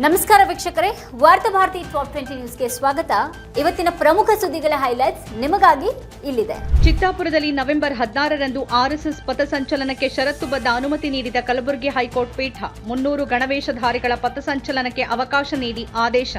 ನಮಸ್ಕಾರ ವೀಕ್ಷಕರೇ, ವಾರ್ತಾ ಭಾರತಿ ಟಾಪ್ ಟ್ವೆಂಟಿ ನ್ಯೂಸ್ಗೆ ಸ್ವಾಗತ. ಇವತ್ತಿನ ಪ್ರಮುಖ ಸುದ್ದಿಗಳ ಹೈಲೈಟ್ಸ್ ನಿಮಗಾಗಿ ಇಲ್ಲಿದೆ. ಚಿತ್ತಾಪುರದಲ್ಲಿ ನವೆಂಬರ್ ಹದಿನಾರರಂದು ಆರ್ಎಸ್ಎಸ್ ಪಥಸಂಚಲನಕ್ಕೆ ಷರತ್ತುಬದ್ಧ ಅನುಮತಿ ನೀಡಿದ ಕಲಬುರಗಿ ಹೈಕೋರ್ಟ್ ಪೀಠ, ಮುನ್ನೂರು ಗಣವೇಶಧಾರಿಗಳ ಪಥಸಂಚಲನಕ್ಕೆ ಅವಕಾಶ ನೀಡಿ ಆದೇಶ.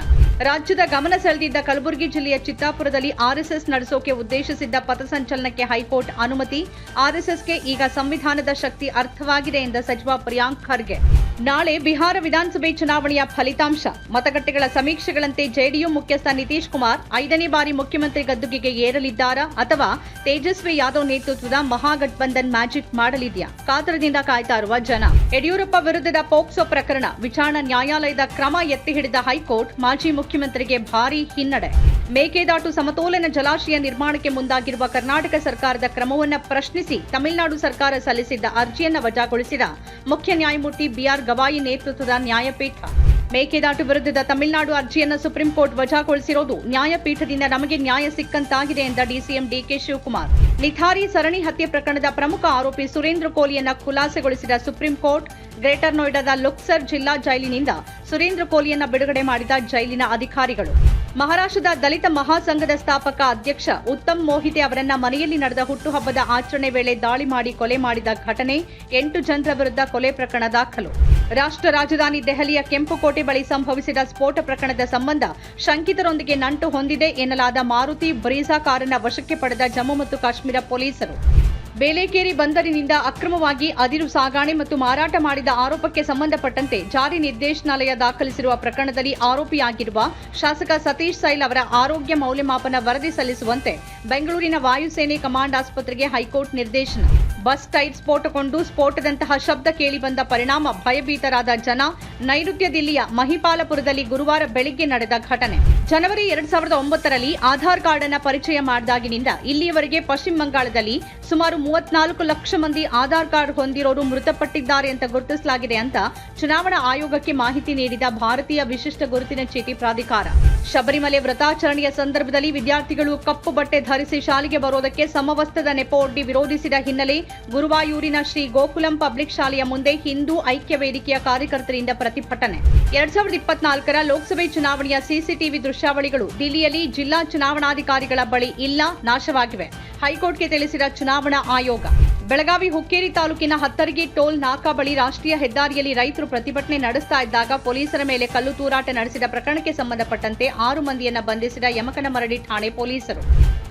ರಾಜ್ಯದ ಗಮನ ಸೆಳೆದಿದ್ದ ಕಲಬುರಗಿ ಜಿಲ್ಲೆಯ ಚಿತ್ತಾಪುರದಲ್ಲಿ ಆರ್ಎಸ್ಎಸ್ ನಡೆಸೋಕೆ ಉದ್ದೇಶಿಸಿದ್ದ ಪಥಸಂಚಲನಕ್ಕೆ ಹೈಕೋರ್ಟ್ ಅನುಮತಿ. ಆರ್ಎಸ್ಎಸ್ಗೆ ಈಗ ಸಂವಿಧಾನದ ಶಕ್ತಿ ಅರ್ಥವಾಗಿದೆ ಎಂದ ಸಚಿವ ಪ್ರಿಯಾಂಕ್ ಖರ್ಗೆ. ನಾಳೆ ಬಿಹಾರ ವಿಧಾನಸಭೆ ಚುನಾವಣೆಯ ಫಲಿತಾಂಶ. ಮತಗಟ್ಟೆಗಳ ಸಮೀಕ್ಷೆಗಳಂತೆ ಜೆಡಿಯು ಮುಖ್ಯಸ್ಥ ನಿತೀಶ್ ಕುಮಾರ್ ಐದನೇ ಬಾರಿ ಮುಖ್ಯಮಂತ್ರಿ ಗದ್ದುಗೆಗೆ ಏರಲಿದ್ದಾರಾ ಅಥವಾ ತೇಜಸ್ವಿ ಯಾದವ್ ನೇತೃತ್ವದ ಮಹಾಗಠಬಂಧನ್ ಮ್ಯಾಜಿಕ್ ಮಾಡಲಿದೆಯಾ? ಕಾತರದಿಂದ ಕಾಯ್ತಾ ಇರುವ ಜನ. ಯಡಿಯೂರಪ್ಪ ವಿರುದ್ಧದ ಪೋಕ್ಸೋ ಪ್ರಕರಣ ವಿಚಾರಣಾ ನ್ಯಾಯಾಲಯದ ಕ್ರಮ ಎತ್ತಿ ಹಿಡಿದ ಹೈಕೋರ್ಟ್ ಮಾಜಿ ಮುಖ್ಯಮಂತ್ರಿಗೆ ಭಾರೀ ಹಿನ್ನಡೆ. ಮೇಕೆದಾಟು ಸಮತೋಲನ ಜಲಾಶಯ ನಿರ್ಮಾಣಕ್ಕೆ ಮುಂದಾಗಿರುವ ಕರ್ನಾಟಕ ಸರ್ಕಾರದ ಕ್ರಮವನ್ನು ಪ್ರಶ್ನಿಸಿ ತಮಿಳುನಾಡು ಸರ್ಕಾರ ಸಲ್ಲಿಸಿದ್ದ ಅರ್ಜಿಯನ್ನು ವಜಾಗೊಳಿಸಿದ ಮುಖ್ಯ ನ್ಯಾಯಮೂರ್ತಿ ಬಿಆರ್ ಗವಾಯಿ ನೇತೃತ್ವದ ನ್ಯಾಯಪೀಠ. ಮೇಕೆದಾಟು ವಿರುದ್ಧದ ತಮಿಳುನಾಡು ಅರ್ಜಿಯನ್ನು ಸುಪ್ರೀಂ ಕೋರ್ಟ್ ವಜಾಗೊಳಿಸಿರೋದು ನ್ಯಾಯಪೀಠದಿಂದ ನಮಗೆ ನ್ಯಾಯ ಸಿಕ್ಕಂತಾಗಿದೆ ಎಂದ ಡಿಸಿಎಂ ಡಿಕೆ ಶಿವಕುಮಾರ್. ನಿಥಾರಿ ಸರಣಿ ಹತ್ಯೆ ಪ್ರಕರಣದ ಪ್ರಮುಖ ಆರೋಪಿ ಸುರೇಂದ್ರ ಕೋಲಿಯನ್ನ ಖುಲಾಸೆಗೊಳಿಸಿದ ಸುಪ್ರೀಂ ಕೋರ್ಟ್ ಗ್ರೇಟರ್ ನೋಯ್ಡಾದ ಲುಕ್ಸರ್ ಜಿಲ್ಲಾ ಜೈಲಿನಿಂದ ಸುರೇಂದ್ರ ಕೋಲಿಯನ್ನ ಬಿಡುಗಡೆ ಮಾಡಿದ ಜೈಲಿನ ಅಧಿಕಾರಿಗಳು. ಮಹಾರಾಷ್ಟ್ರದ ದಲಿತ ಮಹಾಸಂಘದ ಸ್ಥಾಪಕ ಅಧ್ಯಕ್ಷ ಉತ್ತಮ್ ಮೋಹಿತೆ ಅವರನ್ನ ಮನೆಯಲ್ಲಿ ನಡೆದ ಹುಟ್ಟುಹಬ್ಬದ ಆಚರಣೆ ವೇಳೆ ದಾಳಿ ಮಾಡಿ ಕೊಲೆ ಮಾಡಿದ ಘಟನೆ ಎಂಟು ಜನರ ವಿರುದ್ಧ ಕೊಲೆ ಪ್ರಕರಣ ದಾಖಲು. ರಾಷ್ಟ್ರ ರಾಜಧಾನಿ ದೆಹಲಿಯ ಕೆಂಪುಕೋಟೆ ಬಳಿ ಸಂಭವಿಸಿದ ಸ್ಫೋಟ ಪ್ರಕರಣದ ಸಂಬಂಧ ಶಂಕಿತರೊಂದಿಗೆ ನಂಟು ಹೊಂದಿದೆ ಎನ್ನಲಾದ ಮಾರುತಿ ಬ್ರೀಸಾ ಕಾರನ್ನ ವಶಕ್ಕೆ ಪಡೆದ ಜಮ್ಮು ಮತ್ತು ಕಾಶ್ಮೀರ ಪೊಲೀಸರು. ಬೇಲೇಕೇರಿ ಬಂದರಿನಿಂದ ಅಕ್ರಮವಾಗಿ ಅದಿರು ಸಾಗಾಣೆ ಮತ್ತು ಮಾರಾಟ ಮಾಡಿದ ಆರೋಪಕ್ಕೆ ಸಂಬಂಧಪಟ್ಟಂತೆ ಜಾರಿ ನಿರ್ದೇಶನಾಲಯ ದಾಖಲಿಸಿರುವ ಪ್ರಕರಣದಲ್ಲಿ ಆರೋಪಿಯಾಗಿರುವ ಶಾಸಕ ಸತೀಶ್ ಸೈಲ್ ಅವರ ಆರೋಗ್ಯ ಮೌಲ್ಯಮಾಪನ ವರದಿ ಸಲ್ಲಿಸುವಂತೆ ಬೆಂಗಳೂರಿನ ವಾಯುಸೇನೆ ಕಮಾಂಡ್ ಆಸ್ಪತ್ರೆಗೆ ಹೈಕೋರ್ಟ್ ನಿರ್ದೇಶನ. ಬಸ್ ಟೈರ್ ಸ್ಫೋಟಗೊಂಡು ಸ್ಫೋಟದಂತಹ ಶಬ್ದ ಕೇಳಿಬಂದ ಪರಿಣಾಮ ಭಯಭೀತರಾದ ಜನ ನೈಋತ್ಯ ದಿಲ್ಲಿಯ ಮಹಿಪಾಲಪುರದಲ್ಲಿ ಗುರುವಾರ ಬೆಳಿಗ್ಗೆ ನಡೆದ ಘಟನೆ. ಜನವರಿ ಎರಡ್ ಸಾವಿರದ ಒಂಬತ್ತರಲ್ಲಿ ಆಧಾರ್ ಕಾರ್ಡ್ ಅನ್ನು ಪರಿಚಯ ಮಾಡಿದಾಗಿನಿಂದ ಇಲ್ಲಿಯವರೆಗೆ ಪಶ್ಚಿಮ ಬಂಗಾಳದಲ್ಲಿ ಸುಮಾರು ಮೂವತ್ನಾಲ್ಕು ಲಕ್ಷ ಮಂದಿ ಆಧಾರ್ ಕಾರ್ಡ್ ಹೊಂದಿರೋರು ಮೃತಪಟ್ಟಿದ್ದಾರೆ ಅಂತ ಗುರುತಿಸಲಾಗಿದೆ ಅಂತ ಚುನಾವಣಾ ಆಯೋಗಕ್ಕೆ ಮಾಹಿತಿ ನೀಡಿದ ಭಾರತೀಯ ವಿಶಿಷ್ಟ ಗುರುತಿನ ಚೀಟಿ ಪ್ರಾಧಿಕಾರ. ಶಬರಿಮಲೆ ವ್ರತಾಚರಣೆಯ ಸಂದರ್ಭದಲ್ಲಿ ವಿದ್ಯಾರ್ಥಿಗಳು ಕಪ್ಪು ಬಟ್ಟೆ ಧರಿಸಿ ಶಾಲೆಗೆ ಬರೋದಕ್ಕೆ ಸಮವಸ್ತ್ರದ ನೆಪ ಒಡ್ಡಿ ವಿರೋಧಿಸಿದ ಹಿನ್ನೆಲೆ ಗುರುವಾಯೂರಿನ ಶ್ರೀ ಗೋಕುಲಂ ಪಬ್ಲಿಕ್ ಶಾಲೆಯ ಮುಂದೆ ಹಿಂದೂ ಐಕ್ಯ ವೇದಿಕೆಯ ಕಾರ್ಯಕರ್ತರಿಂದ ಪ್ರತಿಭಟನೆ. ಎರಡ್ ಸಾವಿರದ ಇಪ್ಪತ್ನಾಲ್ಕರ ಲೋಕಸಭೆ ಚುನಾವಣೆಯ ಸಿಸಿಟಿವಿ ದೃಶ್ಯಾವಳಿಗಳು ದಿಲ್ಲಿಯಲ್ಲಿ ಜಿಲ್ಲಾ ಚುನಾವಣಾಧಿಕಾರಿಗಳ ಬಳಿ ಇಲ್ಲ, ನಾಶವಾಗಿವೆ. ಹೈಕೋರ್ಟ್ಗೆ ತಿಳಿಸಿದ ಚುನಾವಣಾ ಆಯೋಗ. ಬೆಳಗಾವಿ ಹುಕ್ಕೇರಿ ತಾಲೂಕಿನ ಹತ್ತರಗಿ ಟೋಲ್ ನಾಕಾ ಬಳಿ ರಾಷ್ಟ್ರೀಯ ಹೆದ್ದಾರಿಯಲ್ಲಿ ರೈತರು ಪ್ರತಿಭಟನೆ ನಡೆಸ್ತಾ ಇದ್ದಾಗ ಪೊಲೀಸರ ಮೇಲೆ ಕಲ್ಲು ತೂರಾಟ ನಡೆಸಿದ ಪ್ರಕರಣಕ್ಕೆ ಸಂಬಂಧಪಟ್ಟಂತೆ ಆರು ಮಂದಿಯನ್ನು ಬಂಧಿಸಿದ ಯಮಕನಮರಡಿ ಠಾಣೆ ಪೊಲೀಸರು.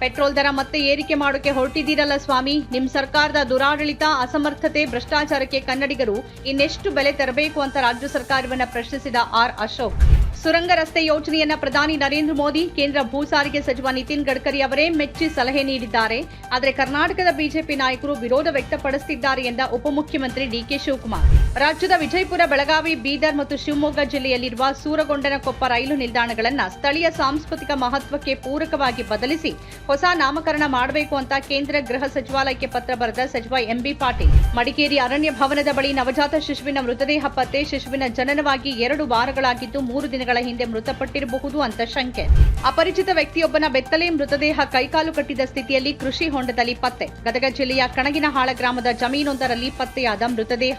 ಪೆಟ್ರೋಲ್ ದರ ಮತ್ತೆ ಏರಿಕೆ ಮಾಡೋಕೆ ಹೊರಟಿದ್ದೀರಲ್ಲ ಸ್ವಾಮಿ? ನಿಮ್ಮ ಸರ್ಕಾರದ ದುರಾಡಳಿತ, ಅಸಮರ್ಥತೆ, ಭ್ರಷ್ಟಾಚಾರಕ್ಕೆ ಕನ್ನಡಿಗರು ಇನ್ನೆಷ್ಟು ಬೆಲೆ ತರಬೇಕು ಅಂತ ರಾಜ್ಯ ಸರ್ಕಾರವನ್ನು ಪ್ರಶ್ನಿಸಿದ ಆರ್ ಅಶೋಕ್. ಸುರಂಗ ರಸ್ತೆ ಯೋಜನೆಯನ್ನ ಪ್ರಧಾನಿ ನರೇಂದ್ರ ಮೋದಿ, ಕೇಂದ್ರ ಭೂ ಸಾರಿಗೆ ಸಚಿವ ನಿತಿನ್ ಗಡ್ಕರಿ ಅವರೇ ಮೆಚ್ಚಿ ಸಲಹೆ ನೀಡಿದ್ದಾರೆ. ಆದರೆ ಕರ್ನಾಟಕದ ಬಿಜೆಪಿ ನಾಯಕರು ವಿರೋಧ ವ್ಯಕ್ತಪಡಿಸುತ್ತಿದ್ದಾರೆ ಎಂದ ಉಪಮುಖ್ಯಮಂತ್ರಿ ಡಿಕೆ ಶಿವಕುಮಾರ್. ರಾಜ್ಯದ ವಿಜಯಪುರ, ಬೆಳಗಾವಿ, ಬೀದರ್ ಮತ್ತು ಶಿವಮೊಗ್ಗ ಜಿಲ್ಲೆಯಲ್ಲಿರುವ ಸೂರಗೊಂಡನಕೊಪ್ಪ ರೈಲು ನಿಲ್ದಾಣಗಳನ್ನ ಸ್ಥಳೀಯ ಸಾಂಸ್ಕೃತಿಕ ಮಹತ್ವಕ್ಕೆ ಪೂರಕವಾಗಿ ಬದಲಿಸಿ ಹೊಸ ನಾಮಕರಣ ಮಾಡಬೇಕು ಅಂತ ಕೇಂದ್ರ ಗೃಹ ಸಚಿವಾಲಯಕ್ಕೆ ಪತ್ರ ಬರೆದ ಸಚಿವ ಎಂಬಿ ಪಾಟೀಲ್. ಮಡಿಕೇರಿ ಅರಣ್ಯ ಭವನದ ಬಳಿ ನವಜಾತ ಶಿಶುವಿನ ಮೃತದೇಹ ಪತ್ತೆ, ಶಿಶುವಿನ ಜನನವಾಗಿ ಎರಡು ವಾರಗಳಾಗಿದ್ದು ಮೂರು ದಿನಗಳ ಹಿಂದೆ ಮೃತಪಟ್ಟಿರಬಹುದು ಅಂತ ಶಂಕೆ. ಅಪರಿಚಿತ ವ್ಯಕ್ತಿಯೊಬ್ಬನ ಬೆತ್ತಲೆ ಮೃತದೇಹ ಕೈಕಾಲು ಕಟ್ಟಿದ ಸ್ಥಿತಿಯಲ್ಲಿ ಕೃಷಿ ಹೊಂಡದಲ್ಲಿ ಪತ್ತೆ. ಗದಗ ಜಿಲ್ಲೆಯ ಕಣಗಿನಹಾಳ ಗ್ರಾಮದ ಜಮೀನೊಂದರಲ್ಲಿ ಪತ್ತೆಯಾದ ಮೃತದೇಹ.